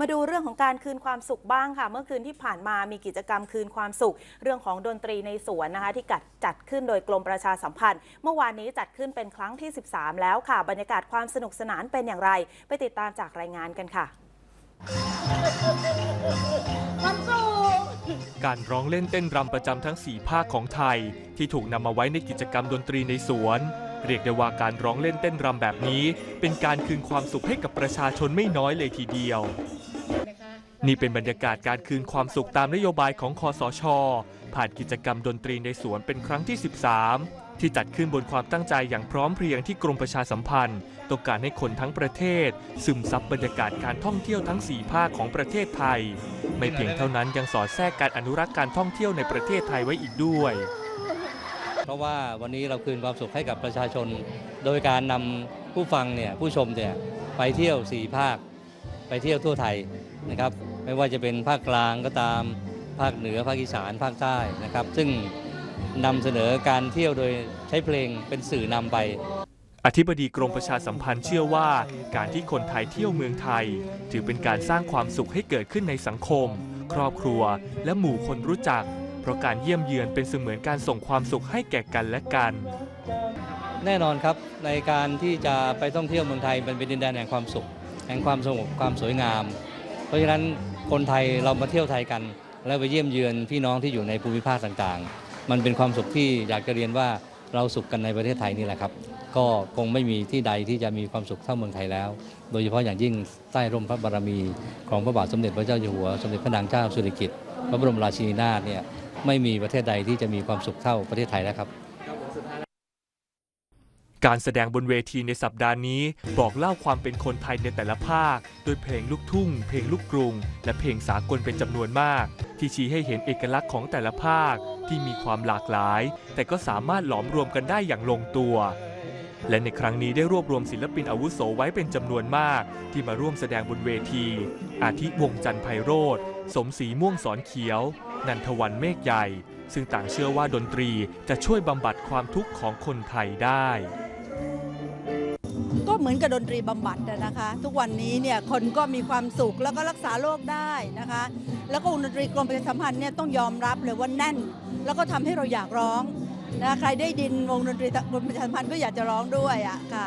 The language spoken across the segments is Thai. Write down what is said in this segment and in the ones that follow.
มาดูเรื่องของการคืนความสุขบ้างค่ะ เมื่อคืนที่ผ่านมามีกิจกรรมคืนความสุข เรื่องของดนตรีในสวนนะคะ ที่กัดจัดขึ้นโดยกรมประชาสัมพันธ์ เมื่อวานนี้จัดขึ้นเป็นครั้งที่ 13 แล้วค่ะ บรรยากาศความสนุกสนานเป็นอย่างไร ไปติดตามจากรายงานกันค่ะการร้องเล่นเต้นรำประจำทั้ง 4 ภาคของไทย ที่ถูกนำมาไว้ในกิจกรรมดนตรีในสวน เรียกได้ว่าการร้องเล่นเต้นรำแบบนี้ เป็นการคืนความสุขให้กับประชาชนไม่น้อยเลยทีเดียว นี่เป็นบรรยากาศการคืนความสุขตามนโยบายของคอสช ผ่านกิจกรรมดนตรีในสวนเป็นครั้งที่ 13 ที่จัดขึ้นบนความตั้งใจอย่างพร้อมเพรียงที่กรมประชาสัมพันธ์ต้องการให้คนทั้งประเทศ ซึมซับบรรยากาศการท่องเที่ยวทั้ง 4 ภาคของประเทศไทย ไม่เพียงเท่านั้นยังสอดแทรกการอนุรักษ์การท่องเที่ยวในประเทศไทยไว้อีกด้วย เพราะว่าวันนี้เราคืนความสุขให้กับประชาชน โดยการนำผู้ฟังเนี่ยผู้ชมเนี่ยไปเที่ยวสี่ภาค ไปเที่ยวทั่วไทยนะครับ ไม่ว่าจะเป็นภาคกลางก็ตามภาคเหนือภาคอีสานภาคใต้นะครับ ซึ่งนำเสนอการเที่ยวโดยใช้เพลงเป็นสื่อนำไป อธิบดีกรมประชาสัมพันธ์เชื่อว่า การที่คนไทยเที่ยวเมืองไทย ถือเป็นการสร้างความสุขให้เกิดขึ้นในสังคม ครอบครัว และหมู่คนรู้จัก เพราะการเยี่ยมเยือนเป็นเสมือนการส่งความสุขให้แก่กันและกัน แน่นอนครับในการที่จะไปท่องเที่ยวเมืองไทยมันเป็นดินแดนแห่งความสุข แห่งความสงบความสวยงาม เพราะฉะนั้นคนไทยเรามาเที่ยวไทยกัน แล้วไปเยี่ยมเยือนพี่น้องที่อยู่ในภูมิภาคต่างๆ มันเป็นความสุขที่อยากจะเรียนว่าเราสุขกันในประเทศไทยนี่แหละครับ ก็คงไม่มีที่ใดที่จะมีความสุขเท่าเมืองไทยแล้ว โดยเฉพาะอย่างยิ่งใต้ร่มพระบารมีของพระบาทสมเด็จพระเจ้าอยู่หัว สมเด็จพระนางเจ้าสุริกิติ์พระบรมราชินีนาถเนี่ยไม่มีประเทศใดที่จะมีความสุขเท่าประเทศไทยแล้วครับ การแสดงบนเวทีในสัปดาห์นี้ บอกเล่าความเป็นคนไทยในแต่ละภาค โดยเพลงลูกทุ่ง เพลงลูกกรุง และเพลงสากลเป็นจำนวนมาก ที่ชี้ให้เห็นเอกลักษณ์ของแต่ละภาคที่มีความหลากหลาย แต่ก็สามารถหลอมรวมกันได้อย่างลงตัว และในครั้งนี้ได้รวบรวมศิลปินอาวุโสไว้เป็นจำนวนมาก ที่มาร่วมแสดงบนเวที อาทิวงจันทร์ไพโรธสมศรีม่วงสอนเขียว นันทวันเมฆใหญ่ ซึ่งต่างเชื่อว่าดนตรีจะช่วยบำบัดความทุกข์ของคนไทยได้ ก็เหมือนกับดนตรีบำบัดนะคะ ทุกวันนี้เนี่ยคนก็มีความสุขแล้วก็รักษาโรคได้นะคะ แล้วก็วงดนตรีกรมประชาสัมพันธ์เนี่ยต้องยอมรับเลยว่าแน่น แล้วก็ทำให้เราอยากร้องนะใครได้ดินวงดนตรีกรมประชาสัมพันธ์ก็อยากจะร้องด้วยอะค่ะ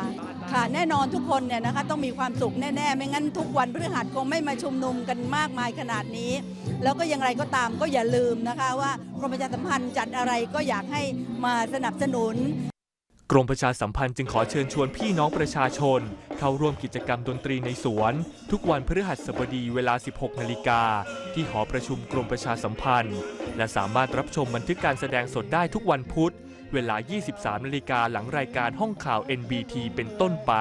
ค่ะแน่นอนทุกคนเนี่ยนะคะต้องมีความสุขแน่ๆ ไม่งั้นทุกวันพฤหัสคงไม่มาชุมนุมกันมากมายขนาดนี้ แล้วก็อย่างไรก็ตามก็อย่าลืมนะคะว่ากรมประชาสัมพันธ์จัดอะไรก็อยากให้มาสนับสนุน กรมประชาสัมพันธ์จึงขอเชิญชวนพี่น้องประชาชน เข้าร่วมกิจกรรมดนตรีในสวน ทุกวันพฤหัสบดีเวลา 16 นาฬิกา ที่หอประชุมกรมประชาสัมพันธ์ และสามารถรับชมบันทึกการแสดงสดได้ทุกวันพุธ เวลา 23 นาฬิกาหลังรายการห้องข่าว NBT เป็นต้นไป